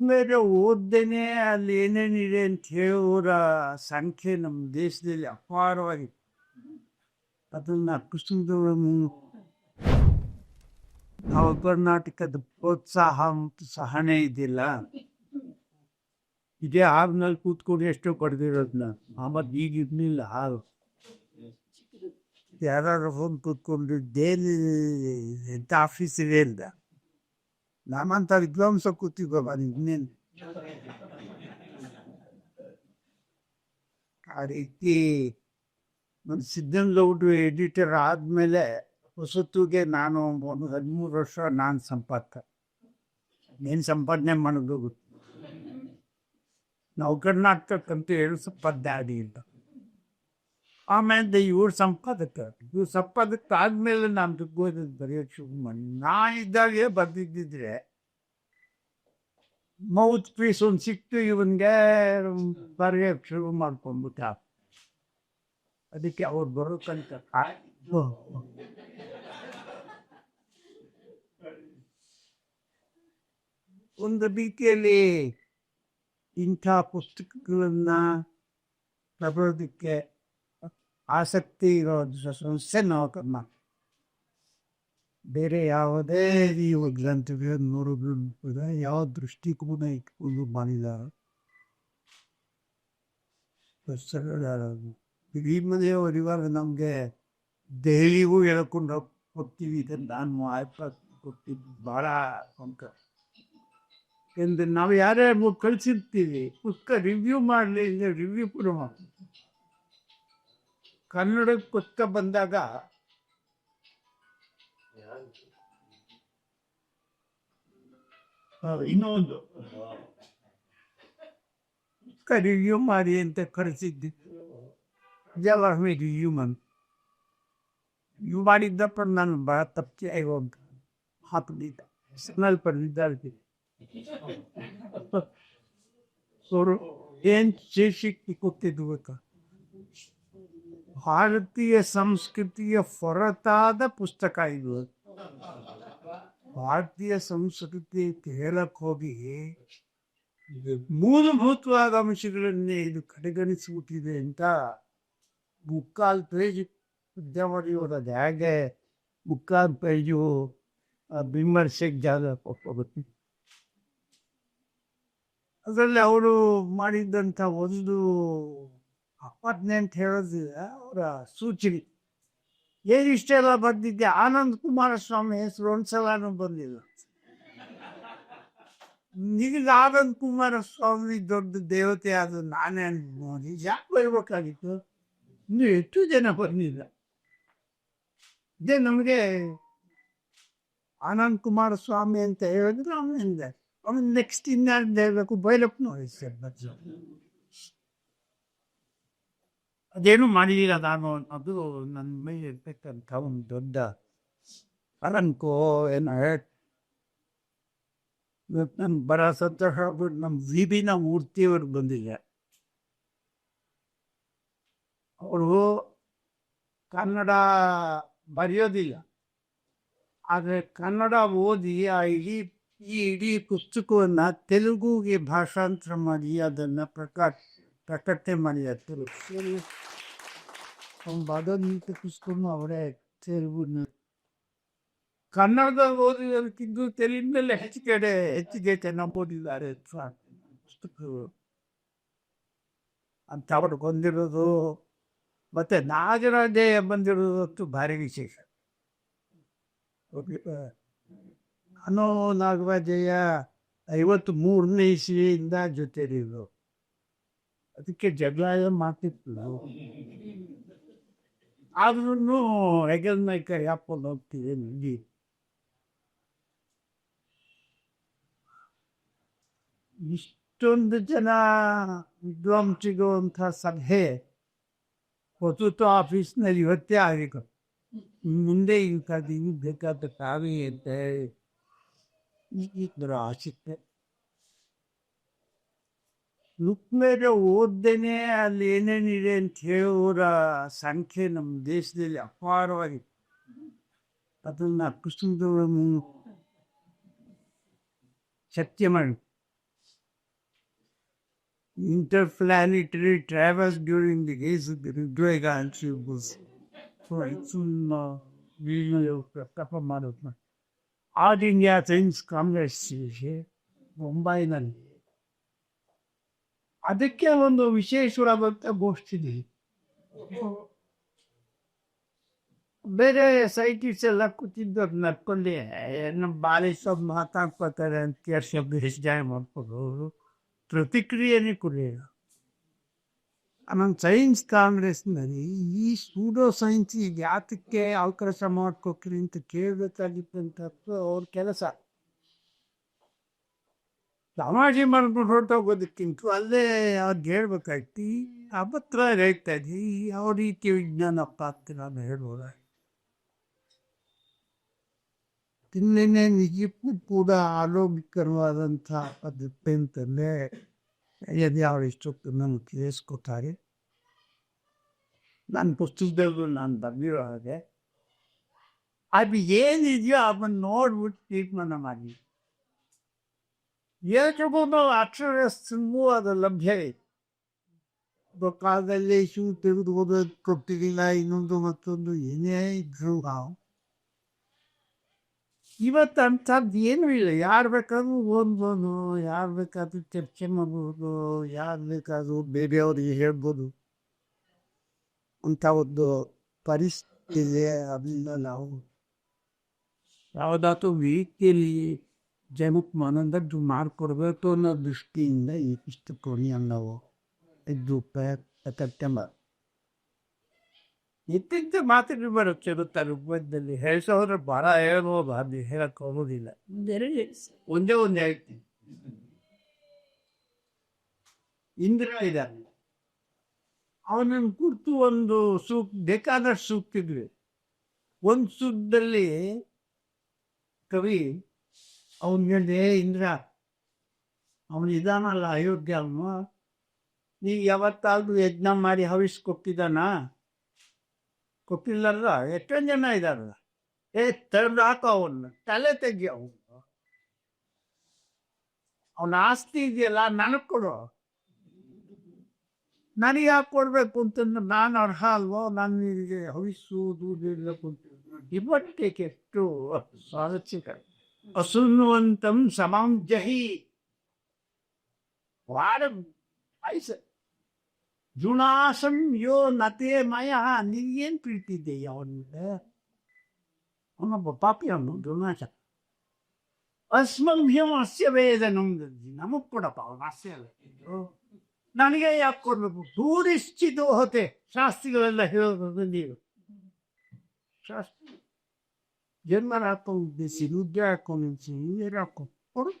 ಮೇಲೆ ಓದ್ದೇನೆ ಅಲ್ಲಿ ಏನೇನಿದೆ ಅಂತ ಹೇಳೋರ ಸಂಖ್ಯೆ ನಮ್ಮ ದೇಶದಲ್ಲಿ ಅಪಾರವಾಗಿತ್ತು ಅದನ್ನು ಕೃಷ್ಣದವರನ್ನು ನಾವು ಕರ್ನಾಟಕದ ಪ್ರೋತ್ಸಾಹ ಮತ್ತು ಸಹನೆ ಇದಿಲ್ಲ ಇದೇ ಹಾಲಿನಲ್ಲಿ ಕೂತ್ಕೊಂಡು ಎಷ್ಟೋ ಪಡೆದಿರೋದನ್ನ ಆಮದ್ ಈಗ ಇರ್ಲಿಲ್ಲ ಹಾಲು. ಯಾರು ಫೋನ್ ಕೂತ್ಕೊಂಡು ಡೇಲಿ ಎಂಥ ಇದೆ ಇಲ್ಲ ನಮ್ಮಂತ ವಿದ್ವಾಂಸ ಕೂತಿದ್ವಲ್ಲ ಇನ್ನೇನು ಆ ರೀತಿ ನಮ್ಮ ಸಿದ್ದನಗೌಡ್ರು ಎಡಿಟರ್ ಆದಮೇಲೆ ಹೊಸತುಗೆ ನಾನು ಒಂದು ಹದಿಮೂರು ವರ್ಷ ನಾನು ಸಂಪಾದಕ ಏನು ಸಂಪಾದನೆ ಮಾಡೋದು ನಾವು ಕರ್ನಾಟಕಕ್ಕಂತೂ ಸ್ವಲ್ಪ ಸಂಪಾದನೆ ಆಗಿಲ್ಲ ಆಮೇಲೆ ಇವ್ರ ಸಂಪಾದಕ ಇವ್ರ ಸಂಪಾದಕ ಆದ್ಮೇಲೆ ನಾನು ದುಗ್ಗೋದಕ್ಕೆ ಬರೆಯೋಕೆ ಶುರು ಮಾಡಿ ನಾ ಇದ್ದಾಗೆ ಬರ್ದಿದ್ದಿದ್ರೆ ಮೌತ್ ಪೀಸ್ ಒಂದು ಸಿಕ್ತು ಇವನ್ಗೆ, ಬರೆಯೋಕೆ ಶುರು ಮಾಡ್ಕೊಂಡ್ಬಿಟ್ಟ ಅದಕ್ಕೆ ಅವ್ರು ಬರೋಕ್ಕಂತ ಒಂದು ರೀತಿಯಲ್ಲಿ ಇಂಥ ಪುಸ್ತಕಗಳನ್ನ ಬರೋದಕ್ಕೆ ಆಸಕ್ತಿ ಸಂಸ್ಥೆ ಕರ್ಮ ಬೇರೆ ಯಾವುದೇ ನೀವು ಗ್ರಂಥಗಳ ನೋಡೋದು ಯಾವ ದೃಷ್ಟಿಕೋನ ಇಟ್ಕೊಂಡು ಮಾಡಿದ್ದಾರೆ ಇಡೀ ಮನೆಯ ಇವಾಗ ನಮಗೆ ದೆಹಲಿಗೂ ಹೇಳ್ಕೊಂಡು ಹೋಗ್- ಹೋಗ್ತೀವಿ ಇದನ್ನು ನಾನು ಆಯ್ಪ ಕೊಟ್ಟಿದ್ದು ಭಾಳ ಅಂಕ. ಎಂದು ನಾವು ಯಾರ್ಯಾರು ಕಳಿಸಿರ್ತೀವಿ. ಪುಸ್ತಕ ರಿವ್ಯೂ ಮಾಡಲಿ ರಿವ್ಯೂ ಕೂಡ ಮಾಡಿ ಕನ್ನಡ ಪುಸ್ತಕ ಬಂದಾಗ ಆ, ಇನ್ನೊಂದು ಪುಸ್ತಕ ರಿವ್ಯೂ ಮಾಡಿ ಅಂತ ಕಳಿಸಿದ್ದು ಜವಾಹರ್ ರಿವ್ಯೂ ಮಾಡಿ ಇವು ಮಾಡಿದ್ದಪ್ಪ ನಾನು ಭಾಳ ತಪ್ಪಿ ಆಗೋಂತ ಹಾಕಲಿಲ್ಲ ಸ್ವಲ್ಪ ನಿಧಾನ ಅವರು ಏನು ಶೀರ್ಷಿಕೆ ಕೊಟ್ಟಿದ್ದು ಗೊತ್ತಾ ಭಾರತೀಯ ಸಂಸ್ಕೃತಿಯ ಹೊರತಾದ ಪುಸ್ತಕ ಇದು. ಭಾರತೀಯ ಸಂಸ್ಕೃತಿ ಹೇಳಕ್ ಹೋಗಿ ಮೂಲಭೂತವಾದ ಅಂಶಗಳನ್ನೇ ಇದು ಕಡೆಗಣಿಸಿಬಿಟ್ಟಿದೆ ಅಂತ ಮುಕ್ಕಾಲು ಪೇಜ್ ವಿದ್ಯಾವರಿಯೋದು ಹೇಗೆ ಮುಕ್ಕಾಲು ಪೇಜು ವಿಮರ್ಶೆಗೆ ಜಾಗ ಕೊಟ್ಟೋಗುತ್ತೆ ಅದರಲ್ಲಿ ಅವರು ಮಾಡಿದ್ದಂಥ ಒಂದು ಅಪಾರ್ಟ್ನೆ ಹೇಳೋದಿದೆ, ಅವರ ಸೂಚನೆ ಏನು ಇಷ್ಟೆಲ್ಲ ಬಂದಿದ್ದೆ? ಆನಂದ್ ಕುಮಾರಸ್ವಾಮಿ ಹೆಸರು ಒಂದ್ಸಲನೂ ಬಂದಿಲ್ಲ. ಈಗ ಆನಂದ್ ಕುಮಾರಸ್ವಾಮಿ ದೊಡ್ಡ ದೇವತೆ ಅದು ನಾನೇ ಯಾಕೆ ಬರ್ಬೇಕಾಗಿತ್ತು ಇನ್ನು ಎಷ್ಟು ಜನ ಬಂದಿಲ್ಲ. ಇದೇ ನಮಗೆ ಆನಂದ್ ಕುಮಾರಸ್ವಾಮಿ ಅಂತ ಹೇಳಿದ್ರು ಅವನಿಂದ ಅವನು ನೆಕ್ಸ್ಟ್ ಇನ್ಯಾರ್ದು ಹೇಳಬೇಕು? ಬೈಲಪ್ಪನವ್ರು ಸರ್ ಬಜ್ಜು ಅದೇನು ಮಾಡಿದಿಲ್ಲ ನಾನು ಅದು ನನ್ನ ಮೇಲೆ ಇರ್ತಕ್ಕಂಥ ಒಂದು ದೊಡ್ಡ ಅಲಂಕೋ ಏನೋ ನನ್ನ ಬರ ಸಂತೋಷ ಆಗ್ಬಿಟ್ಟು ನಮ್ಮ ವಿಭಿನ್ನ ಮೂರ್ತಿಯವರು ಬಂದಿದೆ. ಅವರು ಕನ್ನಡ ಬರೆಯೋದಿಲ್ಲ. ಆದರೆ ಕನ್ನಡ ಓದಿ ಆ ಇಡೀ, ಈ ಇಡೀ ಪುಸ್ತಕವನ್ನು ತೆಲುಗುಗೆ ಭಾಷಾಂತರ ಮಾಡಿ ಅದನ್ನು ಪ್ರಕಾಶ ಪ್ರಕಟಣೆ ಮಾಡಿದ್ದಾರೆ ತೆಲುಗು ಅವ್ನು ಪುಸ್ತಕನು ಅವರೇ ತೆಲುಗು ಕನ್ನಡದಲ್ಲಿ ಓದಿದಕ್ಕಿಂತ ತೆಲುಗಿನಲ್ಲಿ ಹೆಚ್ಚು ಕಡೆ ಹೆಚ್ಚಿಗೆ ಚೆನ್ನಾಗಿ ಓದಿದ್ದಾರೆ ಪುಸ್ತಕಗಳು ಅಂತ ಅವರು ಬಂದಿರೋದು ಮತ್ತೆ ನಾಗರಾಜಯ್ಯ ಬಂದಿರೋದಂತೂ ಭಾರಿ ವಿಶೇಷ ನಾನು ನಾಗರಾಜಯ್ಯ ಐವತ್ತು ಮೂರನೇ ಇಸ್ವಿಯಿಂದ ಜೊತೆಲಿದ್ರು ಅದಕ್ಕೆ ಜಗಳ ಎಲ್ಲ ಮಾಡ್ತಿತ್ತು ಆದ್ರೂ ಹೆಗಲ್ ನಾಯ್ಕ ಯಾಕೊಂಡು ಹೋಗ್ತಿದೆ ನಿಜಿ ಇಷ್ಟೊಂದು ಜನ ವಿದ್ವಾಂಸಿಗುವಂಥ ಸಭೆ ಹೊಸತು ಆಫೀಸ್ನಲ್ಲಿ ಇವತ್ತೇ ಆಗಬೇಕು ಮುಂದೆ ಇಂಥದ್ದು ಇವು ಬೇಕಾದ ಕಾವಿ ಅಂತ ಇದ್ರ ಆಸಕ್ತಿ ಬುಕ್ ಮೇಲೆ ಓದ್ದೇನೆ ಅಲ್ಲಿ ಏನೇನಿದೆ ಅಂತ ಹೇಳೋರ ಸಂಖ್ಯೆ ನಮ್ಮ ದೇಶದಲ್ಲಿ ಅಪಾರವಾಗಿದೆ ಅದನ್ನ ಕುಸುಮದವರ ಸತ್ಯ ಮಾಡಿ interplanetary travels during the days of the Ridvega and Shivbus. So it's in uh, video ಪ್ರಸ್ತಾಪ ಮಾಡೋದು ಆಲ್ ಇಂಡಿಯಾ ಸೈನ್ಸ್ ಕಾಂಗ್ರೆಸ್ ಮುಂಬೈನಲ್ಲಿ ಅದಕ್ಕೆ ಒಂದು ವಿಶೇಷವಾದಂಥ ಗೋಷ್ಠಿ ಇದೆ. ಬೇರೆ ಸೈಂಟಿಸ್ಟ್ ಎಲ್ಲ ಕೂತಿದ್ದು ನಡ್ಕೊಂಡು ನಮ್ಮ ಬಾಲಿ ಸಬ್ ಮಾತಾಡ್ಕೋತಾರೆ ಅಂತ ಎರಡು ಶಬ್ದ ಹೆಚ್ಚಾಗಿ ಮಾಡ್ಕೊಂಡು ಅವರು ಪ್ರತಿಕ್ರಿಯೆನೇ ಕೊಡಲಿಲ್ಲ ನಮ್ಮ ಸೈನ್ಸ್ ಕಾಂಗ್ರೆಸ್ನಲ್ಲಿ ಈ ಸೂಡೋ ಸೈನ್ಸ್ ಈಗ ಯಾತಕ್ಕೆ ಅವಕಾಶ ಮಾಡ್ಕೊಕ್ರಿ ಅಂತ ಕೇಳಬೇಕಾಗಿತ್ತಂತ ಅವ್ರ ಕೆಲಸ ಸಮಾಜ ಮಾಡ್ಕೊಂಡು ಹೊರಟೋಗೋದಕ್ಕಿಂತ ಅಲ್ಲೇ ಅವ್ರಿಗೆ ಹೇಳ್ಬೇಕಾಯ್ತು ಅಭತ್ರ ಹೇಳ್ತಾ ಇದ್ವಿ ಯಾವ ರೀತಿ ವಿಜ್ಞಾನಪ್ಪ ಅಂತ ನಾನು ಹೇಳ್ಬೋದ ತಿನ್ನೇನೆ ನಿಜಕ್ಕೂ ಕೂಡ ಆರೋಗ್ಯಕರವಾದಂಥ ಪದ್ಧತಿ ಅಂತಂದರೆ ಯಾವ ಇಷ್ಟೊತ್ತು ನಮ್ಗೆ ತಿಳಿಸ್ಕೊತಾರೆ ನನ್ನ ಪುಸ್ತಕದಲ್ಲೂ ನಾನು ಬರೆದಿರೋ ಹಾಗೆ. ಅದು ಏನಿದೆಯೋ ಅದನ್ನು ನೋಡ್ಬಿಟ್ಟು ತೀರ್ಮಾನ ಮಾಡಿ ಎಲ್ರಿಗೂ ಅಕ್ಷರಸ್ಥಗೂ ಅದು ಲಭ್ಯ ಇದೆ ಕಾಲದಲ್ಲಿ ಶೂ ತೆಗೆದು ಓದೋದು ಕೊಟ್ಟಿರಲಿಲ್ಲ ಇನ್ನೊಂದು ಮತ್ತೊಂದು ಏನೇ ಇದ್ರು ನಾವು ಇವತ್ತು ಅಂಥದ್ದು ಏನೂ ಇಲ್ಲ ಯಾರು ಬೇಕಾದ್ರೂ ಓದ್ಬೋದು ಯಾರು ಬೇಕಾದ್ರೂ ಚರ್ಚೆ ಮಾಡ್ಬೋದು ಯಾರು ಬೇಕಾದ್ರೂ ಬೇರೆಯವ್ರಿಗೆ ಹೇಳ್ಬೋದು. ಅಂತ ಒಂದು ಪರಿಸ್ಥಿತಿ ಇದೆ ಅದರಿಂದ ನಾವು ಯಾವುದಾದ್ರೂ ರೀತಿಯಲ್ಲಿ ಮನದಟ್ಟು ಮಾಡಿಕೊಡ್ಬೇಕು ಅನ್ನೋ ದೃಷ್ಟಿಯಿಂದ ಈ ಪುಸ್ತಕವನ್ನು ನಾವು ಇದು ಪ್ರಯತ್ನ ಮಾಡಿ ಇತ್ತೀಚೆ ಮಾತಿಗೆ ಬರುತ್ತೆ ಗೊತ್ತಾ ರೂಪದಲ್ಲಿ ಹೇಳ್ಸೋದ್ರೆ ಭಾಳ ಹೇಳ್ಬೋದು ಅದು ಹೇಳಕ್ಕೆ ಹೋಗೋದಿಲ್ಲ ಒಂದೇ ಒಂದು ಹೇಳ್ತೀನಿ ಇಂದ್ರ ಇದ್ದಾನೆ ಅವನನ್ನು ಕುರಿತು ಒಂದು ಸೂಕ್ ಬೇಕಾದಷ್ಟು ಸೂಕ್ತಿದ್ವಿ ಒಂದು ಸೂಕ್ತದಲ್ಲಿ ಕವಿ ಅವನು ಹೇಳಿದೆ ಇಂದ್ರ, ಅವನು ಇದಾನಲ್ಲ ಅಯೋಗ್ಯ ಅವನು. ನೀ ಯಾವತ್ತಾದ್ರೂ ಯಜ್ಞ ಮಾಡಿ ಹವಿಸ್ ಕೊಟ್ಟಿದ್ದಾನ ಕೊಟ್ಟಿಲ್ಲಲ್ಲ ಎಷ್ಟೊಂದು ಜನ ಇದಾರಲ್ಲ ಏ ತೆಗೆದು ಹಾಕೋ ಅವನ್ನ ತಲೆ ತೆಗಿ ಅವನು. ಅವನ ಆಸ್ತಿ ಇದೆಯಲ್ಲ, ನನಗೆ ಕೊಡು. ನನಗೆ ಯಾಕೆ ಕೊಡಬೇಕು ಅಂತಂದ್ರೆ ನಾನು ಅರ್ಹ ಅಲ್ವೋ? ನಾನು ಹವಿಸ್ಸು ದೂರ ಕೆಟ್ಟು ಎಷ್ಟು ಸ್ವಾರಸ್ಯಕ ಅಸುನ್ವಂತಂ ಸಮಾಂ ಜಹಿ ವಾರ ಆಯ್ಸ ಜುಣಾಸಂ ಯೋ ನತೆ ಮಯ ನಿನಗೇನು ಪ್ರೀತಿ ಇದೆ ಅವನಿಗೆ ಅವನೊಬ್ಬ ಪಾಪಿ ಅವನು ಜುಣಾಸ ಅಸ್ಮಭ್ಯಂ ಅಸ್ಯ ವೇದ ನಮ್ದು ನಮಗೆ ಕೊಡಪ್ಪ ಅವನ ಅಸ್ಯ ಅಲ್ಲ ಇದು. ನನಗೆ ಯಾಕೆ ಕೊಡಬೇಕು ಟೂರಿಸ್ಟಿದು ಹೋತೆ ಶಾಸ್ತ್ರಿಗಳೆಲ್ಲ ಹೇಳೋದು ನೀವು ಶಾಸ್ತ್ರಿ ನೀರು ಹಾಕೊಂಡು ಕೊಡು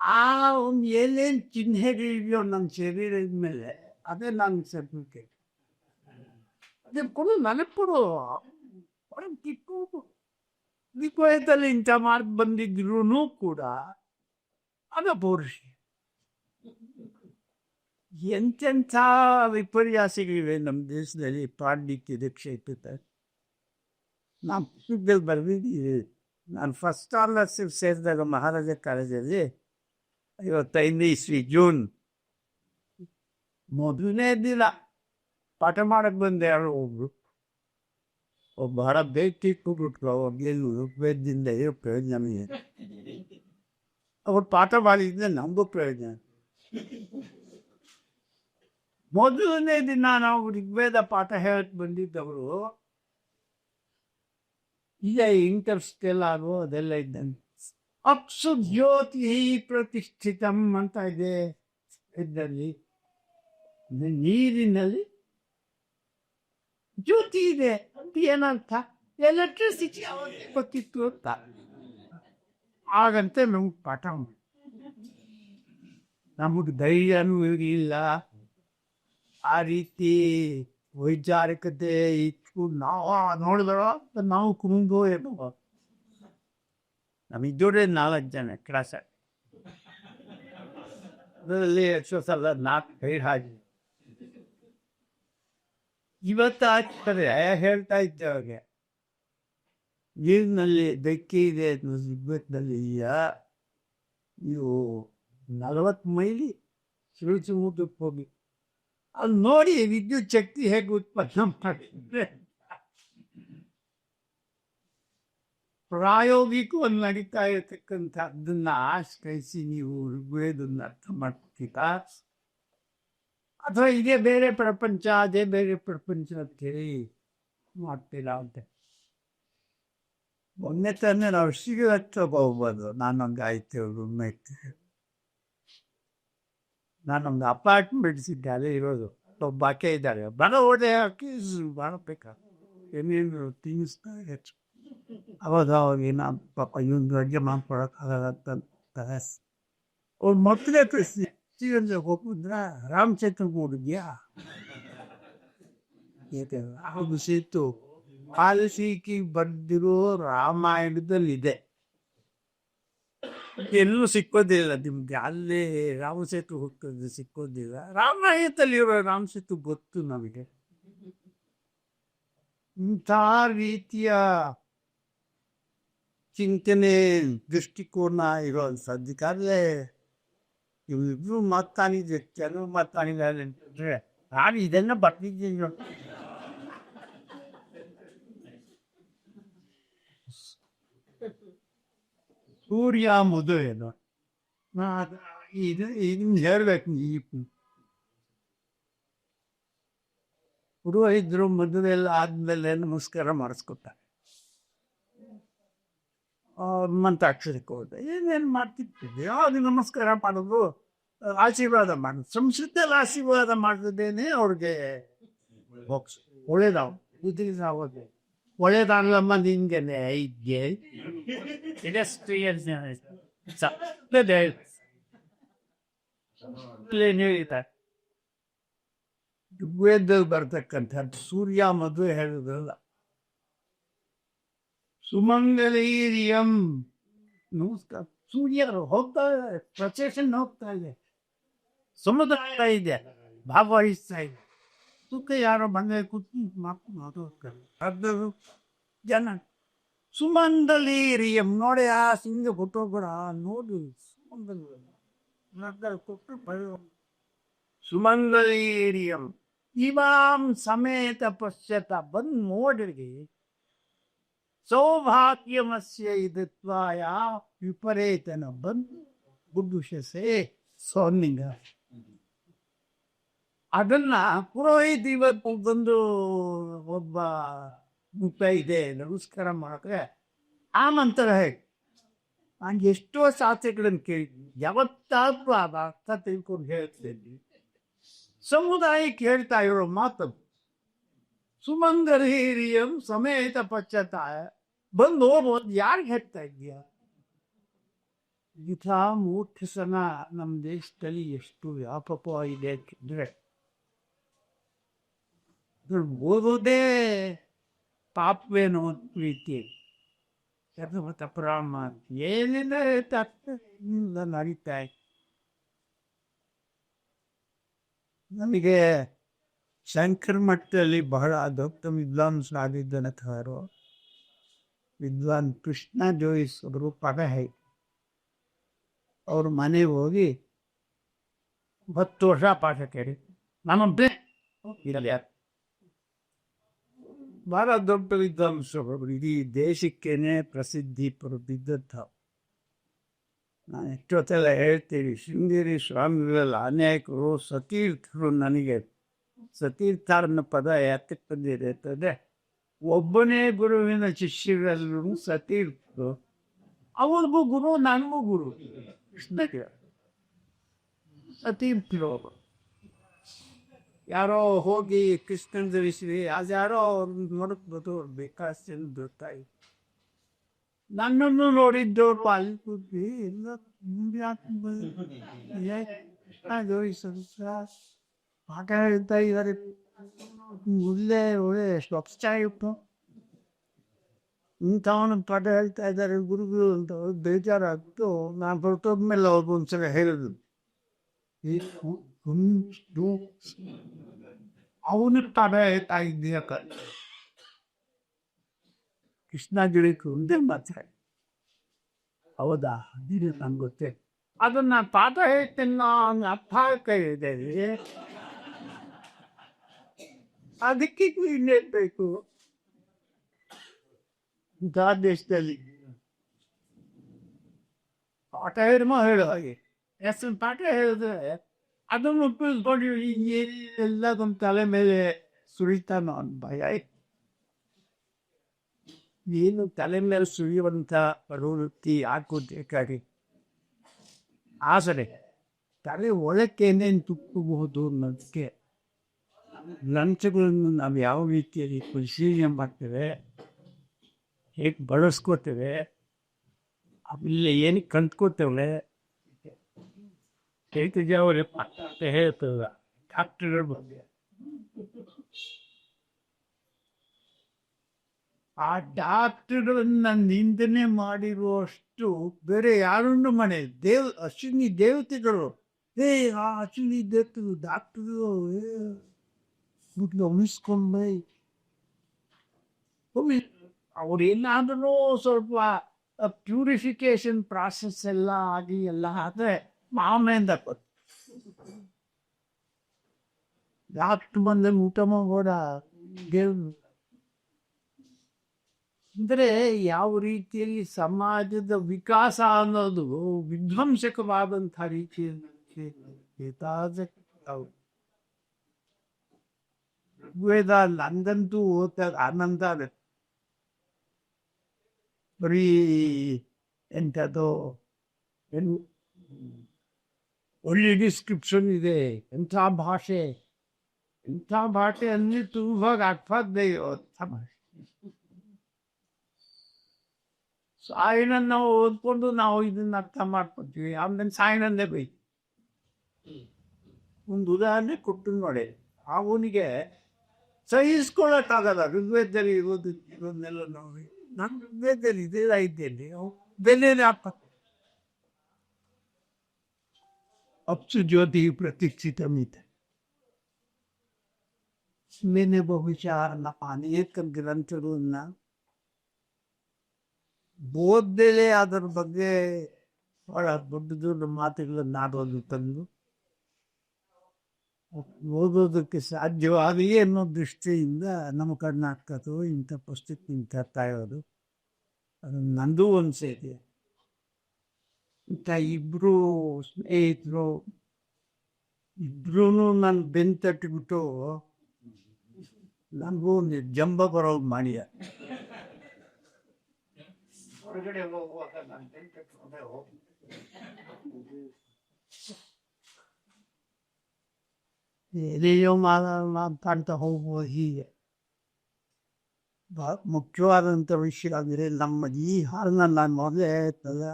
ಆ ಒಂದು ಏನೇನು ಚಿಹ್ನೆಗಳಿದೆಯೋ ನನ್ನ ಶರೀರದ ಮೇಲೆ ಅದೇ ನನ್ನ ಸರ್ಟಿಫಿಕೇಟ್ ಅದೇ ಕೊಡು ನನಗೆ ಕೊಡು ಹೊರಗೆ ಕಿತ್ತು ವಿಕೋಯದಲ್ಲಿ ಇಂಥ ಮಾಡಿ ಬಂದಿದ್ರು ಕೂಡ ಅದು ಪೌರುಷ ಎಂತೆಂಥ ವಿಪರ್ಯಾಸಗಳಿವೆ ನಮ್ಮ ದೇಶದಲ್ಲಿ ಪಾಂಡಿತ್ಯದ ಕ್ಷೇತ್ರದ ನಾನು ಪುಸ್ತಕದಲ್ಲಿ ಬರೆದಿದ್ದೀವಿ. ನಾನು ಫಸ್ಟ್ ಆನರ್ಸಿಗೆ ಸೇರಿದಾಗ ಮಹಾರಾಜ ಕಾಲೇಜಲ್ಲಿ ಐವತ್ತೈದನೇ ಇಸ್ವಿ ಜೂನ್ ಮೊದಲನೇ ದಿನ ಪಾಠ ಮಾಡಕ್ಕೆ ಬಂದೆ ಯಾರೋ ಒಬ್ರು. ಒಬ್ಬ ಬಹಳ ಬೇಗ ತಿಕ್ಕೊಬಿಟ್ರು ಅವಾಗ ಉಪಯೋಗದಿಂದ ಏನೋ ಪ್ರಯೋಜನ ನಮಗೆ. ಅವ್ರು ಪಾಠ ಮಾಡಿದ್ರೆ ನಮಗೂ ಪ್ರಯೋಜನ. ಮೊದಲನೇ ದಿನ ನಾವು ಋಗ್ವೇದ ಪಾಠ ಹೇಳಕ್ ಬಂದಿದ್ದವರು ಈಗ ಆಗೋ ಅದೆಲ್ಲ ಇದ್ದಂತೆ ಅಪ್ಸು ಜ್ಯೋತಿ ಪ್ರತಿಷ್ಠಿತಂ ಅಂತ ಇದೆ ಇದರಲ್ಲಿ. ನೀರಿನಲ್ಲಿ ಜ್ಯೋತಿ ಇದೆ ಅಂತ ಏನರ್ಥ? ಎಲೆಕ್ಟ್ರಿಸಿಟಿ ಗೊತ್ತಿತ್ತು ಅಂತ. ಹಾಗಂತೆ ನಮ್ಗೆ ಪಾಠ ನಮಗೆ ಧೈರ್ಯನೂ ಇಲ್ಲ. ಆ ರೀತಿ ವೈಚಾರಿಕತೆ ನಾವು ನೋಡಿದಳ? ನಾವು ಕುಂಗೋ ಏನೋ? ನಮ್ಮಿದ್ದೋಡೆ ನಾಲ್ಕು ಜನ ಕ್ಲಾಸ ಅದರಲ್ಲಿ ಎಷ್ಟೋ ಸಲ ನಾಲ್ಕು ಕೈ ಹಾಕಿ ಇವತ್ತು ಆಗ್ತಾರೆ ಹೇಳ್ತಾ ಇದ್ದೆ ಅವ್ರಿಗೆ. ನೀರಿನಲ್ಲಿ ಬೆಕ್ಕಿ ಇದೆ ಅನ್ನೋ ಈಗ ನೀವು ನಲವತ್ತು ಮೈಲಿ ಮುಟ್ಟಕ್ಕೆ ಹೋಗಿ. ಅಲ್ಲಿ ನೋಡಿ ವಿದ್ಯುತ್ ಶಕ್ತಿ ಹೇಗೆ ಉತ್ಪನ್ನ ಮಾಡಿದ್ರೆ. ಪ್ರಾಯೋಗಿಕವಾಗಿ ನಡೀತಾ ಇರತಕ್ಕಂಥ ಅದನ್ನ ಆಶ್ರಯಿಸಿ ನೀವು ಋಗ್ವೇದನ್ನ ಅರ್ಥ ಮಾಡ್ತೀರಾ ಅಥವಾ ಇದೇ ಬೇರೆ ಪ್ರಪಂಚ, ಅದೇ ಬೇರೆ ಪ್ರಪಂಚ ಅಂತೇಳಿ ಮಾಡ್ತೀರಾ ಅಂತ. ಮೊನ್ನೆ ತಾನೇ ನಾವು ಸಿಗರೇಟ್ ತಗೋಬೋದು ನಾನೊಂದು ಆಯ್ತು ರೂಮ್ಮೇಟ್ ನಾನೊಂದು ಅಪಾರ್ಟ್ಮೆಂಟ್ಸ್ ಇದ್ದೆ ಅಲ್ಲೇ ಇರೋದು. ಒಬ್ಬ ಆಕೆ ಇದ್ದಾರೆ. ಬರ ಓಡೆ ಹಾಕಿ ಮಾಡಬೇಕಾ ಏನೇನು ತಿಂಗ್ಸ್ ಹೆಚ್ಚು ಅವಾಗ ಅವಾಗ ಏನೋ ಪಾಪ ಇವನು ಅಡುಗೆ ಮಾಡ್ಕೊಳಕ್ಕಾಗಲ್ಲ ಅಂತ ಅವ್ರು ಮಕ್ಕಳೇ ಕಳಿಸಿ ಸೀರೆ ಹೋಗಿದ್ರ ರಾಮಚಂದ್ರ ಹುಡುಗಿಯಾ ಹೌದು ಸೇತು. ಪಾಲಿಸಿಕಿ ಬಂದಿರೋ ರಾಮಾಯಣದಲ್ಲಿ ಇದೆ ಎಲ್ಲೂ ಸಿಕ್ಕೋದಿಲ್ಲ, ನಿಮ್ಗೆ ಅಲ್ಲೇ ರಾಮಸೇತು ಹೋಗ್ತದೆ ಸಿಕ್ಕೋದಿಲ್ಲ. ರಾಮಾಯಣದಲ್ಲಿರೋ ರಾಮಸೇತು ಗೊತ್ತು ನಮಗೆ. ಇಂಥ ರೀತಿಯ ಚಿಂತನೆ, ದೃಷ್ಟಿಕೋನ ಇರೋಂಥದ್ದಕ್ಕಾದ್ರೆ ಇವಿಬ್ರು ಮಾತಾಡಿದ್ರೆ ಕೆಲವು ಮಾತಾಡಿದ್ದಾರೆ ಅಂತಂದ್ರೆ ನಾನು ಇದನ್ನ ಬರ್ತಿದ್ದೀನಿ ನೋಡಿ. ಸೂರ್ಯ ಮದುವೆನು ಇದು ಇದನ್ನ ಹೇಳ್ಬೇಕು ಈ ಪುರೋಹಿತರು ಮದುವೆ ಎಲ್ಲ ಆದ್ಮೇಲೆ ನಮಸ್ಕಾರ ಮಾಡಿಸ್ಕೊತಾರೆ ಮಂತ್ರಾಕ್ಷರಕ್ಕೆ ಹೋದೆ ಏನೇನು ಮಾಡ್ತಿರ್ತಿದ್ದೆ ಯಾವುದು ನಮಸ್ಕಾರ ಮಾಡೋದು ಆಶೀರ್ವಾದ ಮಾಡೋದು ಸಂಸ್ಕೃತದಲ್ಲಿ ಆಶೀರ್ವಾದ ಮಾಡಿದ್ದೇನೆ ಅವ್ರಿಗೆ ಮೋಕ್ಷ ಒಳ್ಳೇದಾವ್ ಬುದ್ಧಿಗೆ ಆಗೋದು ಒಳ್ಳೇದಾಗಲಮ್ಮ ನಿನ್ಗೆ ಹೇಳಿದ್ದಾರೆ ಋಗ್ವೇದದಲ್ಲಿ ಬರ್ತಕ್ಕಂಥದ್ದು ಸೂರ್ಯ ಮದುವೆ ಹೇಳುದಲ್ಲ. ಸುಮಂಗಲೀರಿಯಂ. ನಮಸ್ಕಾರ. ಸೂರ್ಯ ಹೋಗ್ತಾ ಪ್ರೊಸೆಷನ್ ಹೋಗ್ತಾ ಇದೆ. ಸಮುದಾಯ ಇದೆ. ಭಾಗವಹಿಸ್ತಾ ಇದೆ. ಸುಖ ಯಾರೋ ಬಂದೆ ಕೂತು ಮಾತು ಜನ ಸುಮಂಗಲೀರಿಯಂ ನೋಡಿ ಆ ಸಿಂಗ ಕೊಟ್ಟೋಗ್ಬೇಡ ನೋಡಿ ಸುಮಂಗಲ ಕೊಟ್ಟು ಬರೋ ಸುಮಂಗಲೀರಿಯಂ ಇಮಾಂ ಸಮೇತ ಪಶ್ಯತ ಬಂದು ನೋಡ್ರಿ. ಸೌಭಾಗ್ಯಮಸ್ಯ ಇದತ್ವಾಯ ವಿಪರೇತನ ಬಂದು. ಗುಡ್ಡುಷಸೆ ಸೋನಿಂಗ ಅದನ್ನ ಪುರೋಹಿತ ಇವತ್ತು ಬಂದು ಒಬ್ಬ ಇದೆ, ನಮಸ್ಕಾರ ಮಾಡಕ್ಕೆ ಆ ಮಂತ್ರ ಹೇಗೆ ನಾನು ಎಷ್ಟೋ ಶಾಸ್ತ್ರಗಳನ್ನು ಕೇಳಿದ್ದೀನಿ. ಯಾವತ್ತಾದ್ರೂ ಅದ ಅರ್ಥ ತಿಳ್ಕೊಂಡು ಹೇಳ್ತಿದ್ದೀನಿ ಸಮುದಾಯಕ್ಕೆ ಹೇಳ್ತಾ ಇರೋ ಮಾತು. ಸುಮಂಗಲ ಹಿರಿಯಂ ಸಮೇತ ಪಶ್ಚಾತ್ತಾಯ ಬಂದು ಹೋಗೋದು ಯಾರಿಗೆ ಹೇಳ್ತಾ ಇದೆಯಾ ಇಂಥ ಮೂರ್ಖಸನ ನಮ್ಮ ದೇಶದಲ್ಲಿ ಎಷ್ಟು ವ್ಯಾಪಕವಾಗಿದೆ ಅಂತಂದ್ರೆ ಇದ್ರಲ್ಲಿ ಓದೋದೇ ಪಾಪವೇನೋ ರೀತಿ ಮತ್ತು ಅಪರಾಮ ಏನಿಲ್ಲ ತಪ್ಪಿಂದ ನಡೀತಾ ಇದೆ ನಮಗೆ ಶಂಕರ ಮಠದಲ್ಲಿ ಬಹಳ ದೊಡ್ಡ ವಿದ್ವಾಂಸರಾಗಿದ್ದನವರು ವಿದ್ವಾನ್ ಕೃಷ್ಣ ಜೋಯಿಸ್ ಅವರು ಪಗಹೈ ಅವ್ರ ಮನೆಗೆ ಹೋಗಿ ಹತ್ತು ವರ್ಷ ಪಾಠ ಕೇಳಿ ನಾನೊಬ್ಬೇ ಇರಲಿ ಬಹಳ ದೊಡ್ಡ ವಿದ್ವಾಂಸರು ಇಡೀ ದೇಶಕ್ಕೇನೆ ಪ್ರಸಿದ್ಧಿ ಪಡೆದಿದ್ದಂಥ ನಾನು ಎಷ್ಟೊತ್ತೆಲ್ಲ ಹೇಳ್ತೀವಿ ಶೃಂಗೇರಿ ಸ್ವಾಮಿಗಳೆಲ್ಲ ಅನೇಕರು ಸತೀರ್ಥರು ನನಗೆ ಸತೀರ್ಥರನ್ನ ಪದ ಯಾತಕ್ಕೆ ಬಂದಿದೆ ಅಂತಂದ್ರೆ ಒಬ್ಬನೇ ಗುರುವಿನ ಶಿಷ್ಯರೆಲ್ಲರೂ ಸತೀರ್ಥರು ಅವ್ರಿಗೂ ಗುರು ನನಗೂ ಗುರು ಕೃಷ್ಣಗೆ ಸತೀರ್ಥರು ಅವರು ಯಾರೋ ಹೋಗಿ ಕೃಷ್ಣನ ಧರಿಸಿ ಅದ್ಯಾರೋ ಅವ್ರನ್ನ ನೋಡಕ್ ಬದು ಬೇಕಾಸ್ತಿನ ಗೊತ್ತಾಯ್ತು ನನ್ನನ್ನು ನೋಡಿದ್ದವರು ಅಲ್ಲಿ ಕೂತಿ ಎಲ್ಲ ಮುಂದೆ ಪಾಠ ಹೇಳ್ತಾ ಇದ್ದಾರೆ. ಮುಲ್ಲೆ ಒಳ್ಳೆ ಎಷ್ಟು ಅಪ್ಸ್ಚಾಯಿತ್ತು ಇಂಥವನು ಪಾಠ ಹೇಳ್ತಾ ಇದ್ದಾರೆ. ಗುರುಗಳು ಅಂತ ಬೇಜಾರಾಗ್ತು. ನಾನು ಹೊರಟೋದ್ಮೇಲೆ ಅವ್ರಿಗೆ ಒಂದ್ಸಲ ಹೇಳಿದ್ರು. ಅವನು ಪಾಠ ಹೇಳ್ತಾ ಇದ್ದೀಯಕ್ಕ ಕೃಷ್ಣ ಗಿಡಕ್ಕೆ ಒಂದೇ ಮಾತಾಡಿ ಹೌದಾ ಅದಿದೆ ನಂಗೆ ಗೊತ್ತೇ ಅದನ್ನ ಪಾಠ ಹೇಳ್ತೀನಿ ಅನ್ನೋ ಅರ್ಥ ಆಗ್ತಾ ಇದೆ ಅದಕ್ಕೆ ಇನ್ನೇನ್ ಬೇಕು ಇಂಥ ದೇಶದಲ್ಲಿ ಪಾಠ ಹೇಳಿಮ ಹೇಳೋ ಹಾಗೆ ಎಷ್ಟು ಪಾಠ ಹೇಳಿದ್ರೆ ಅದನ್ನು ಉಪಯೋಗಿಸ್ಕೊಂಡು ಎಲ್ಲ ನಮ್ಮ ತಲೆ ಮೇಲೆ ಸುರಿತಾನೋ ಅಂತ ಭಯ. ಏನು ತಲೆ ಮೇಲೆ ಸುರಿಯುವಂಥ ಪ್ರವೃತ್ತಿ ಹಾಕೋದೇಕಾಗಿ ಆದರೆ ತಲೆ ಒಳಕ್ಕೆ ಏನೇನು ತುಪ್ಪಬಹುದು ಅನ್ನೋದಕ್ಕೆ ಲಂಚಗಳನ್ನು ನಾವು ಯಾವ ರೀತಿಯಲ್ಲಿ ಪರಿಶೀಲನೆ ಮಾಡ್ತೇವೆ, ಹೇಗೆ ಬಳಸ್ಕೋತೇವೆ ಆಮೇಲೆ ಏನಕ್ಕೆ ಕಂಡ್ಕೋತೇವೆ ಅವರೇ ಅಂತ ಹೇಳ್ತದ ಡಾಕ್ಟರ್ಗಳ ಬಗ್ಗೆ ಆ ಡಾಕ್ಟರ್ಗಳನ್ನ ನಿಂದನೆ ಮಾಡಿರುವಷ್ಟು ಬೇರೆ ಯಾರನ್ನು ಮನೆ. ದೇವ್, ಅಶ್ವಿನಿ ದೇವತೆಗಳು. ಏ ಆ ಅಶ್ವಿನಿ ದೇವತೆಗಳು, ಡಾಕ್ಟರು ಉಣಿಸ್ಕೊಂಬೈ ಅವ್ರು ಏನಾದರೂ ಸ್ವಲ್ಪ ಪ್ಯೂರಿಫಿಕೇಶನ್ ಪ್ರಾಸೆಸ್ ಎಲ್ಲ ಆಗಿ ಎಲ್ಲ ಆದರೆ ಮಾಮೆಯಿಂದ ಕೊಟ್ಟು ಡಾಕ್ಟರ್ ಬಂದ ಊಟ ದೇವ್ರು ಅಂದರೆ ಯಾವ ರೀತಿಯಲ್ಲಿ ಸಮಾಜದ ವಿಕಾಸ ಅನ್ನೋದು ವಿಧ್ವಂಸಕವಾದಂಥ ರೀತಿಯಲ್ಲಿ ವೇದ ನಂದಂತೂ ಓದ್ತಾ ಆನಂದ ಆಗುತ್ತೆ ಬರೀ ಎಂಥದ್ದು ಒಳ್ಳೆ ಡಿಸ್ಕ್ರಿಪ್ಷನ್ ಇದೆ. ಎಂಥ ಭಾಷೆ? ಎಂಥ ಭಾಷೆ ಅಲ್ಲಿ ತುಂಬ ಅರ್ಥಾದ್ದೇ ಭಾಷೆ ಸಾಯನ ನಾವು ಓದ್ಕೊಂಡು ನಾವು ಇದನ್ನ ಅರ್ಥ ಮಾಡ್ಕೊತೀವಿ. ಆಮೇಲೆ ಸಾಯಿನಂದೇ ಬೈ ಒಂದು ಉದಾಹರಣೆ ಕೊಟ್ಟು ನೋಡಿ. ಅವನಿಗೆ ಸಹಿಸ್ಕೊಳ್ಳೋಕ್ಕಾಗಲ್ಲ. ಋಗ್ವೇದದಲ್ಲಿ ಇರೋದು ಇರೋದನ್ನೆಲ್ಲ ನೋಡಿ. ನಾನು ಋಗ್ವೇದದಲ್ಲಿ ಇದೇ ಇದ್ದೇನೆ ಬೆಲೆನೇ ಹಾಕ ಜ್ಯೋತಿ ಪ್ರತೀಕ್ಷಿತ ಮೀತೆ ಮೇನೆ ಬಹುಶಃ ಅನೇಕ ಗ್ರಂಥಗಳನ್ನ ಓದ್ದಲೇ ಅದರ ಬಗ್ಗೆ ಬಹಳ ದೊಡ್ಡ ದೊಡ್ಡ ಮಾತುಗಳನ್ನು ಆಡೋದು ತಂದು ಓದೋದಕ್ಕೆ ಸಾಧ್ಯವಾಗಲಿ ಅನ್ನೋ ದೃಷ್ಟಿಯಿಂದ ನಮ್ಮ ಕರ್ನಾಟಕದ್ದು ಇಂಥ ಪುಸ್ತಕ ತರ್ತಾ ಇರೋದು ಅದು ನಂದು ಒಂದು ಸೇರಿ ಇಂಥ ಇಬ್ಬರು ಸ್ನೇಹಿತರು ಇಬ್ರು ನಾನು ಬೆನ್ ತಟ್ಟಿಬಿಟ್ಟು ನನಗೂ ಜಂಬ ಬರೋ ಮಾಡಿಯ ಹೊರಗಡೆ ಹೋಗುವಾಗ ನಾನು ಬೆನ್ ತಟ್ಕೊಂಡೆ ಹೋಗಿ ಎದೆಯೋ ಮಾತಾಡ್ತಾ ಹೋಗುವ ಹೀಗೆ ಬಹಳ ಮುಖ್ಯವಾದಂಥ ವಿಷಯ ಅಂದರೆ ನಮ್ಮ ಈ ಹಾಲನ್ನ ನಾನು ಮೊದಲೇ ಹೇಳ್ತದ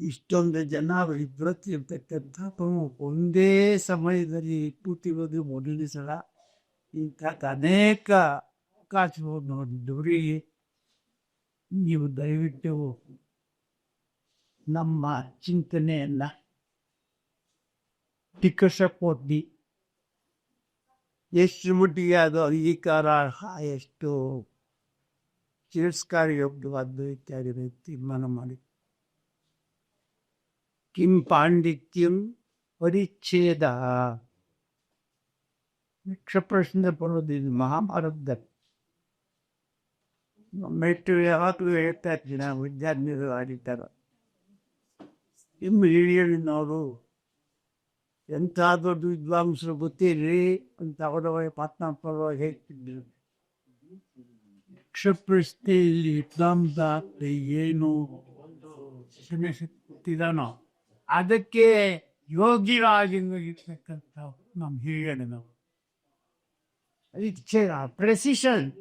ಇಷ್ಟೊಂದು ಜನ ಇಬ್ಬರತ್ತಿರ್ತಕ್ಕಂಥ ಒಂದೇ ಸಮಯದಲ್ಲಿ ಕೂತಿರೋದು ಮೊದಲನೇ ಸಲ ಇಂಥ ಅನೇಕ ಅವಕಾಶವನ್ನು ನೋಡಿದವರಿ ನೀವು ದಯವಿಟ್ಟು ನಮ್ಮ ಚಿಂತನೆಯನ್ನು ಟಿಕ್ಕಸಕ್ಕೋದ್ದಿ ಎಷ್ಟು ಮಟ್ಟಿಗೆ ಅದು ಅಂಗೀಕಾರ, ಎಷ್ಟು ತಿರಸ್ಕಾರಯೋಗ್ಯವಾದ್ದು ಇತ್ಯಾದಿ ತೀರ್ಮಾನ ಮಾಡಿ ಕಿಂ ಪಾಂಡಿತ್ಯಂ ಪರಿಚ್ಛೇದ ಯಕ್ಷ ಪ್ರಶ್ನೆ ಬರೋದು ಮಹಾಭಾರತದ ಮೆಟ್ಟು ಯಾವಾಗಲೂ ಹೇಳ್ತಾ ಇರ್ತೀನಿ ನಾವು ವಿದ್ಯಾರ್ಥಿಗಳು ಆಡಿತಾರ ನಿಮ್ಮ ಹಿರಿಯರಿನವರು ಎಂಥ ದೊಡ್ಡ ವಿದ್ವಾಂಸರು ಗೊತ್ತಿರಿ ಅಂತ ಅವರವ ಪರವಾಗಿ ಹೇಳ್ತಿದ್ರು ಯಕ್ಷಪ್ರಶ್ನೆಯಲ್ಲಿ ವಿದ್ವಾಂಸ ಏನು ಗೊತ್ತಿದಾನೋ ಅದಕ್ಕೆ ಯೋಗ್ಯವಾಗಿ ಇರ್ತಕ್ಕಂಥ ನಮ್ಮ ಹಿರಿಯರು ನಾವು ಅದಕ್ಕೆ ಪ್ರೆಸಿಷನ್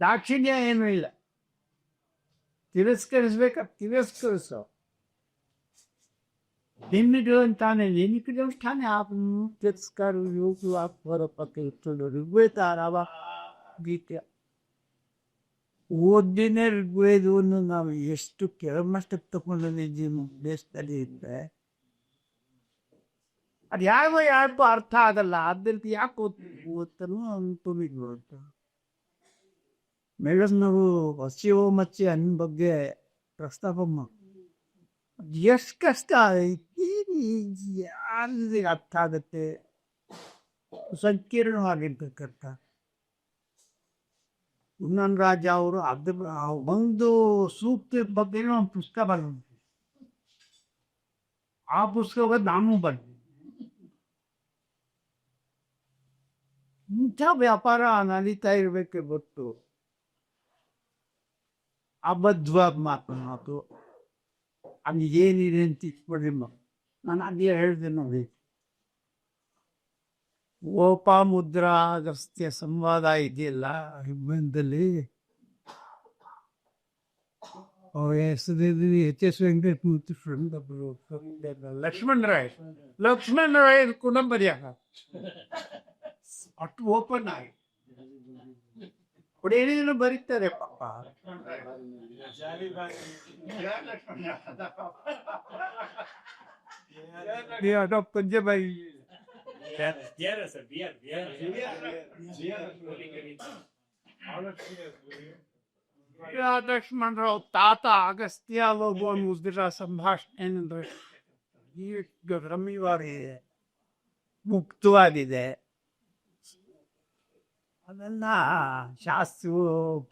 ದಾಕ್ಷಿಣ್ಯ ಏನೂ ಇಲ್ಲ. ತಿರಸ್ಕರಿಸ್ಬೇಕು? ತಿರಸ್ಕರಿಸೋ. ನಿನ್ನಿಡುವಂತಾನೆ ನಿನ್ನಿಡುವಂತಾನೆ ಆ ತಿರಸ್ಕಾರ ಯೋಗ ಹೊರ ಪಕ್ಕ ಇರ್ತದೆ ಋಗ್ವೇದಾರವ ಗೀತೆ ಓದಿನ ಋಗ್ವೇದವನ್ನು ನಾವು ಎಷ್ಟು ಕೆಳಮಟ್ಟಕ್ಕೆ ತಗೊಂಡಿದ್ದೀವಿ ದೇಶದಲ್ಲಿ ಇದ್ದರೆ ಅದು ಯಾವ ಯಾರಿಗೂ ಅರ್ಥ ಆಗಲ್ಲ. ಆದ್ದರಿಂದ ಯಾಕೆ ಓದ್ತೀವಿ ಓದ್ತಾನೋ ಅನ್ಕೋಬೇಕು ಅಂತ ಮೇಡಮ್ ನಾವು ಹಸಿವು ಮಚ್ಚಿ ಅನ್ನ ಬಗ್ಗೆ ಪ್ರಸ್ತಾಪ ಮಾಡಿ ಎಷ್ಟು ಕಷ್ಟ ಯಾರಿಗೆ ಅರ್ಥ ಆಗುತ್ತೆ? ಸಂಕೀರ್ಣವಾಗಿರ್ತಕ್ಕಂಥ ಉನ್ನನ್ ರಾಜ ಅವರು ಅದ್ರ ಆ ಒಂದು ಸೂಕ್ತ ಬಗ್ಗೆ ಒಂದು ಪುಸ್ತಕ ಬರೆದ್ರು ಆ ಪುಸ್ತಕ ನಾನು ಬರ್ತೀನಿ ಇಂಥ ವ್ಯಾಪಾರ ನಡೀತಾ ಇರಬೇಕೆ ಗೊತ್ತು ಅಬದ್ಧವಾಗಿ ಮಾತನಾಡು ಅಲ್ಲಿ ಏನಿದೆ ಅಂತ ಇಟ್ಬಿಡ್ರಿ ಮ ನಾನು ಅದೇ ಹೇಳಿದೆ ನೋಡಿ ಓಪಾಮುದ್ರಾ ಅಗಸ್ತ್ಯ ಸಂವಾದ ಇದೆಯಲ್ಲ ಇಬ್ಬಂದಲ್ಲಿ ಹೆಸರಿದ್ರಿ ಎಚ್ ಎಸ್ ವೆಂಕಟಮೂರ್ತಿ ಫ್ರೆಂಡ್ ಒಬ್ಬರು ಲಕ್ಷ್ಮಣ್ ರಾಯ್ ಲಕ್ಷ್ಮಣ್ ರಾಯ್ ಕುಟುಂಬರ್ಯಾಗ ಅಷ್ಟು ಓಪನ್ ಆಗಿ ಏನೇನು ಬರೀತಾರೆ ಪಾಪ ಅದೋ Punjabi Biera, sir, biera, biera. Lakshmanrao ತಾತ ಅಗಸ್ತ್ಯ ಲೋಗೋ ಮುಸ್ದಿರ ಸಂಭಾಷಣೆ ಏನಂದ್ರೆ ಈಗ ರಮ್ಯವಾಗಿದೆ ಮುಕ್ತವಾಗಿದೆ ಅದನ್ನ ಶಾಸ್ತ್ರವು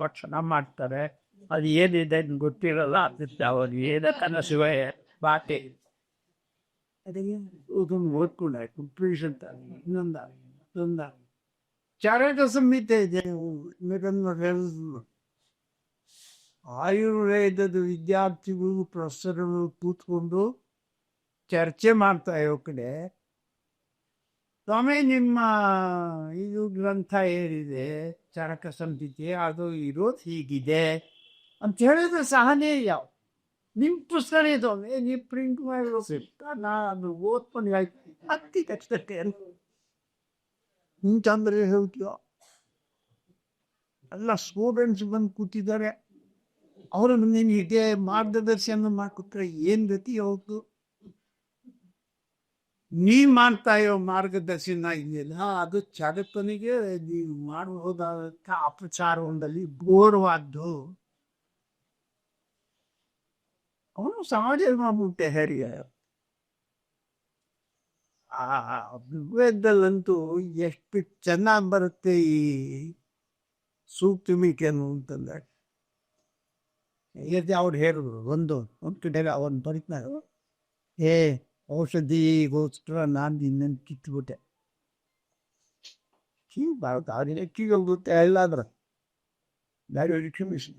ಭಕ್ಷಣ ಮಾಡ್ತಾರೆ ಅದು ಏನಿದೆ ಗೊತ್ತಿರಲ್ಲ ಅದಕ್ಕೆ ಅವ್ರು ಏನೋ ಕನಸು ಬಾಟೆ ಅದಕ್ಕೆ ಇದೊಂದು ಓದ್ಕೊಂಡೆ ಕಂಪ್ಲೀಷನ್ ಇನ್ನೊಂದು ಇನ್ನೊಂದ ಚರಕ ಸಂಹಿತೆ ಇದೆ. ಆಯುರ್ವೇದದ ವಿದ್ಯಾರ್ಥಿಗಳು ಪ್ರೊಫೆಸರ್ಗಳು ಕೂತ್ಕೊಂಡು ಚರ್ಚೆ ಮಾಡ್ತಾ ಇರೋ ಕಡೆ ಸ್ವಾಮಿ ನಿಮ್ಮ ಇದು ಗ್ರಂಥ ಏನಿದೆ ಚರಕ ಸಂಹಿತೆ ಅದು ಇರೋದು ಹೀಗಿದೆ. ಅಂತ ಹೇಳಿದ್ರೆ ಸಹನೆ ಯಾವ ನಿಮ್ಮ ಪುಸ್ತಕ ಇದು ನೀವು ಪ್ರಿಂಟ್ ಮಾಡಿರೋ ನಾನು ಓದ್ಕೊಂಡು ಆಯ್ತು. ಹತ್ತಿ ಕಷ್ಟಕ್ಕೆ ಹಿಂಗಂದ್ರೆ ಹೇಳ್ತೀವ ಎಲ್ಲ ಸ್ಟೂಡೆಂಟ್ಸ್ ಬಂದು ಕೂತಿದ್ದಾರೆ. ಅವರು ನಿನಗೆ ಮಾರ್ಗದರ್ಶನ ಮಾಡ್ಕೊಟ್ರೆ ಏನು ಗತಿ ಹೌದು ನೀ ಮಾಡ್ತಾ ಇರೋ ಮಾರ್ಗದರ್ಶನ ಇದೆಯಲ್ಲ ಅದು ಚರಕನಿಗೆ ನೀವು ಮಾಡಬಹುದಾದಂಥ ಅಪಚಾರವೊಂದಲ್ಲಿ ಘೋರವಾದ್ದು ಅವನು ಸಮಾಜ ಮಾಡ್ಬಿಟ್ಟೆ ಹೇರಿಯ ಆ ಋಗ್ವೇದಲ್ಲಂತೂ ಎಷ್ಟು ಚೆನ್ನಾಗಿ ಬರುತ್ತೆ ಈ ಸೂಕ್ತಿಮಿಕೆನು ಅಂತಂದ್ರೆ. ಹೇಗೆ ಅವ್ರು ಹೇಳಿದ್ರು, ಒಂದು ಒಂದು ಕಡೆ ಅವನು ಬರೀತಾರೆ ಏ ಔಷಧಿಗೋಸ್ಕರ ನಾನು ನಿನ್ನನ್ನು ಕಿತ್ಬಿಟ್ಟೆ ಕೀ ಬರುತ್ತೆ ಅವ್ರಿಗೆ ಕಿಗೋಗುತ್ತೆ ಎಲ್ಲಾದ್ರ ಗಾಡಿ ಕ್ಷಮಿಸಿ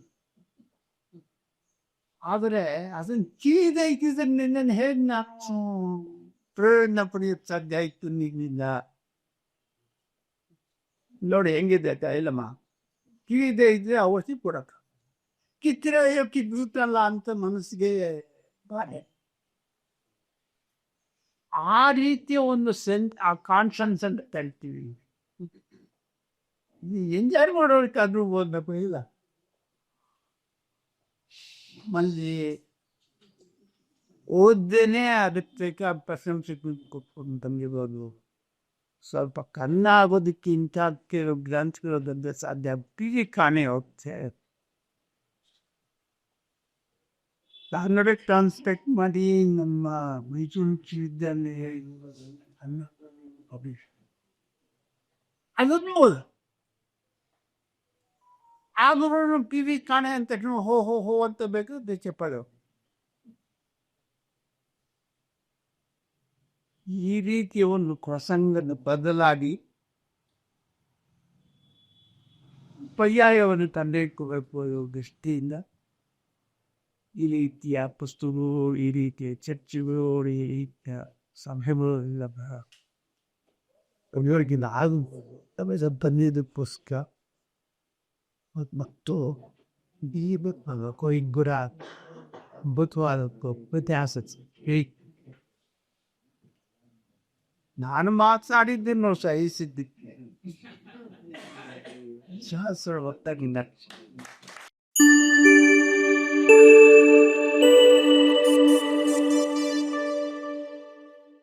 ಆದರೆ ಅದನ್ನು ಕೀದ ಇಕ್ಕಿದ್ರೆ ನಿನ್ನನ್ನು ಹೇಗೆ ನಾನು ಪ್ರೇರಣೆ ಪಡೆಯೋಕ್ಕೆ ಸಾಧ್ಯ ಆಯಿತು ನಿನ್ನಿಂದ. ನೋಡಿ ಹೆಂಗಿದೆ ಇಲ್ಲಮ್ಮ ಕೀದೆ ಇದ್ರೆ ಔಷಧಿ ಕೊಡಕ್ಕ ಕಿತ್ತರೆ ಅಯ್ಯೋ ಅಂತ ಮನಸ್ಸಿಗೆ ಆ ರೀತಿಯ ಒಂದು ಸೆನ್ ಆ ಕಾನ್ಷನ್ಸ್ ಅಂತ ಹೇಳ್ತೀವಿ. ಎಂಜಾಯ್ ಮಾಡೋದಕ್ಕಾದ್ರೂ ಓದಬೇಕು ಇಲ್ಲ? ಮಲ್ಲಿ ಓದ್ದೇನೆ ಅದಕ್ಕೆ ಬೇಕಾದ ಪ್ರಶಂಸೆ ಕೊಟ್ಕೊಂಡು ತಂಗಿರೋದು ಸ್ವಲ್ಪ ಕನ್ನ ಆಗೋದಕ್ಕೆ ಇಂಥ ಕೆಲವು ಗ್ರಂಥಗಳದಂದ್ರೆ ಸಾಧ್ಯ ಪೀಳಿ ಕಾಣೆ ಹೋಗ್ತೆ ಕನ್ನಡ ಟ್ರಾನ್ಸ್ಲೇಟ್ ಮಾಡಿ ನಮ್ಮ ಮೈಸೂರು ವಿಶ್ವವಿದ್ಯಾಲಯ ಪಬ್ಲಿಷ್ ಅದನ್ನು ಆದರೂ ಪಿ ವಿ ಕಾಣೆ ಅಂತ ಹೋ ಹೋ ಹೋ ಅಂತ ಬೇಕು ಚಪ್ಪಲು ಈ ರೀತಿಯ ಒಂದು ಪ್ರಸಂಗದ ಬದಲಾಗಿ ಪರ್ಯಾಯವನ್ನು ತಂದೆ ಅನ್ನೋ ದೃಷ್ಟಿಯಿಂದ ಈ ರೀತಿಯ ಪುಸ್ತಕಗಳು, ಈ ರೀತಿಯ ಚರ್ಚೆಗಳು, ಈ ರೀತಿಯ ಸಭೆಗಳು ಎಲ್ಲ ಆಗಬಹುದು ಬಂದಿದ್ದ ಪುಸ್ತಕ ಮತ್ತು ಈ ಕೊಯ್ಗುರ ಅದ್ಭುತವಾದ ವ್ಯತ್ಯಾಸ ನಾನು ಮಾತಾಡಿದ್ದನ್ನು ಸಹಿಸಿದ್ದೆ ಶಾಸ್ತ್ರ ಗೊತ್ತಾಗಿಲ್ಲ